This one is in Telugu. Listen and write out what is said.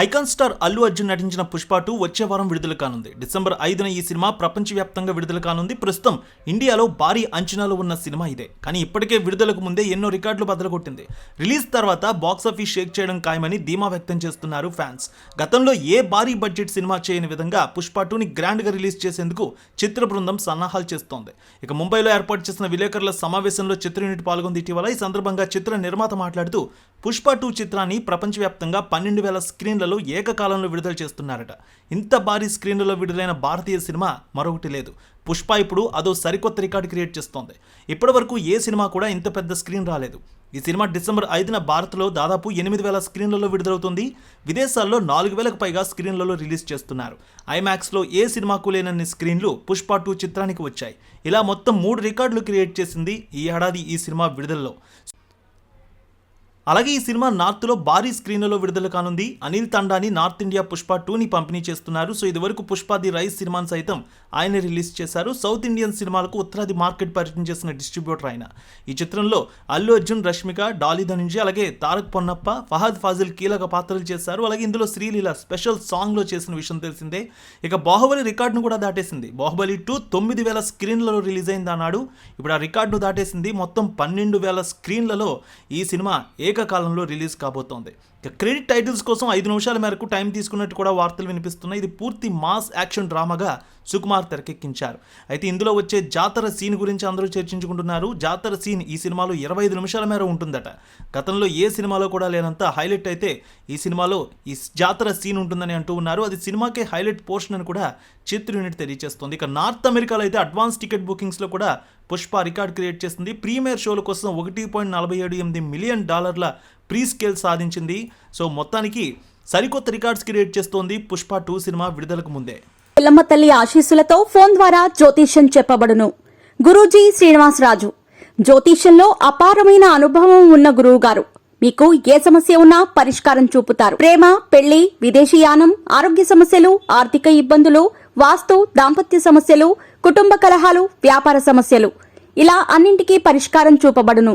ఐకాన్ స్టార్ అల్లు అర్జున్ నటించిన పుష్ప టూ వచ్చే వారం విడుదల కానుంది. డిసెంబర్ ఐదున ఈ సినిమా ప్రపంచవ్యాప్తంగా విడుదల కానుంది. ప్రస్తుతం ఇండియాలో భారీ అంచనాలు ఉన్న సినిమా ఇదే. కానీ ఇప్పటికే విడుదలకు ముందే ఎన్నో రికార్డులు బదలగొట్టింది. రిలీజ్ తర్వాత బాక్సాఫీస్ షేక్ చేయడం ఖాయమని ధీమా వ్యక్తం చేస్తున్నారు ఫ్యాన్స్. గతంలో ఏ భారీ బడ్జెట్ సినిమా చేయని విధంగా పుష్ప టూని గ్రాండ్గా రిలీజ్ చేసేందుకు చిత్ర బృందం సన్నాహాలు చేస్తోంది. ఇక ముంబైలో ఏర్పాటు చేసిన విలేకరుల సమావేశంలో చిత్ర యూనిట్ పాల్గొంది. ఇటీవల ఈ సందర్భంగా చిత్ర నిర్మాత మాట్లాడుతూ పుష్ప టూ చిత్రాన్ని ప్రపంచవ్యాప్తంగా పన్నెండు వేల స్క్రీన్లలో ఏకకాలంలో విడుదల చేస్తున్నారట. ఇంత భారీ స్క్రీన్లలో విడుదలైన భారతీయ సినిమా మరొకటి లేదు. పుష్ప ఇప్పుడు అదో సరికొత్త రికార్డు క్రియేట్ చేస్తోంది. ఇప్పటివరకు ఏ సినిమా కూడా ఇంత పెద్ద స్క్రీన్ రాలేదు. ఈ సినిమా డిసెంబర్ ఐదున భారత్లో దాదాపు ఎనిమిది వేల స్క్రీన్లలో విడుదలవుతుంది. విదేశాల్లో నాలుగు వేలకు పైగా స్క్రీన్లలో రిలీజ్ చేస్తున్నారు. ఐమాక్స్లో ఏ సినిమాకు లేనన్ని స్క్రీన్లు పుష్ప టూ చిత్రానికి వచ్చాయి. ఇలా మొత్తం మూడు రికార్డులు క్రియేట్ చేసింది ఈ ఏడాది ఈ సినిమా విడుదలలో. అలాగే ఈ సినిమా నార్త్లో భారీ స్క్రీన్లలో విడుదల కానుంది. అనిల్ తండాని నార్త్ ఇండియా పుష్ప టూని పంపిణీ చేస్తున్నారు. సో ఇదివరకు పుష్ప ది రైస్ సినిమాను సైతం ఆయన రిలీజ్ చేశారు. సౌత్ ఇండియన్ సినిమాలకు ఉత్తరాది మార్కెట్ పరిచయం చేసిన డిస్ట్రిబ్యూటర్ ఆయన. ఈ చిత్రంలో అల్లు అర్జున్ రష్మిక డాలీ ధనుంజయ్ అలాగే తారక్ పొన్నప్ప ఫహద్ ఫాజిల్ కీలక పాత్రలు చేశారు. అలాగే ఇందులో శ్రీలీల స్పెషల్ సాంగ్లో చేసిన విషయం తెలిసిందే. ఇక బాహుబలి రికార్డును కూడా దాటేసింది. బాహుబలి టూ తొమ్మిది వేల స్క్రీన్లలో రిలీజ్ అయింది అన్నాడు ఇప్పుడు ఆ రికార్డును దాటేసింది మొత్తం పన్నెండు వేల స్క్రీన్లలో ఈ సినిమా ఏకకాలంలో రిలీజ్ కాబోతోంది. క్రెడిట్ టైటిల్స్ కోసం ఐదు నిమిషాల మేరకు టైం తీసుకున్నట్టు కూడా వార్తలు వినిపిస్తున్నాయి. ఇది పూర్తి మాస్ యాక్షన్ డ్రామాగా సుకుమార్ తెరకెక్కించారు. అయితే ఇందులో వచ్చే జాతర సీన్ గురించి అందరూ చర్చించుకుంటున్నారు. జాతర సీన్ ఈ సినిమాలో ఇరవై ఐదు నిమిషాల మేర ఉంటుందట. గతంలో ఏ సినిమాలో కూడా లేనంత హైలైట్ అయితే ఈ సినిమాలో ఈ జాతర సీన్ ఉంటుందని అంటూ ఉన్నారు. అది సినిమాకే హైలైట్ పోర్షన్ అని కూడా చిత్ర యూనిట్ తెలియజేస్తుంది. ఇక నార్త్ అమెరికాలో అయితే అడ్వాన్స్ టికెట్ బుకింగ్స్లో కూడా పుష్ప రికార్డ్ క్రియేట్ చేసింది ప్రీమియర్ షోల కోసం ఒకటి పాయింట్ నలభై ఏడు ఎనిమిది మిలియన్ డాలర్ల ప్రీ స్కేల్ సాధించింది. సో మొత్తానికి సరికొత్త రికార్డ్స్ క్రియేట్ చేస్తోంది పుష్ప టూ సినిమా విడుదలకు ముందే. పిల్లమ్మ తల్లి ఆశీస్సులతో ఫోన్ ద్వారా జ్యోతిష్యం చెప్పబడును. గురూజీ శ్రీనివాసరాజు జ్యోతిష్యంలో అపారమైన అనుభవం ఉన్న గురువు గారు మీకు ఏ సమస్య ఉన్నా పరిష్కారం చూపుతారు. ప్రేమ పెళ్ళి విదేశీయానం ఆరోగ్య సమస్యలు ఆర్థిక ఇబ్బందులు వాస్తు దాంపత్య సమస్యలు కుటుంబ కలహాలు వ్యాపార సమస్యలు. ఇలా అన్నింటికీ పరిష్కారం చూపబడును.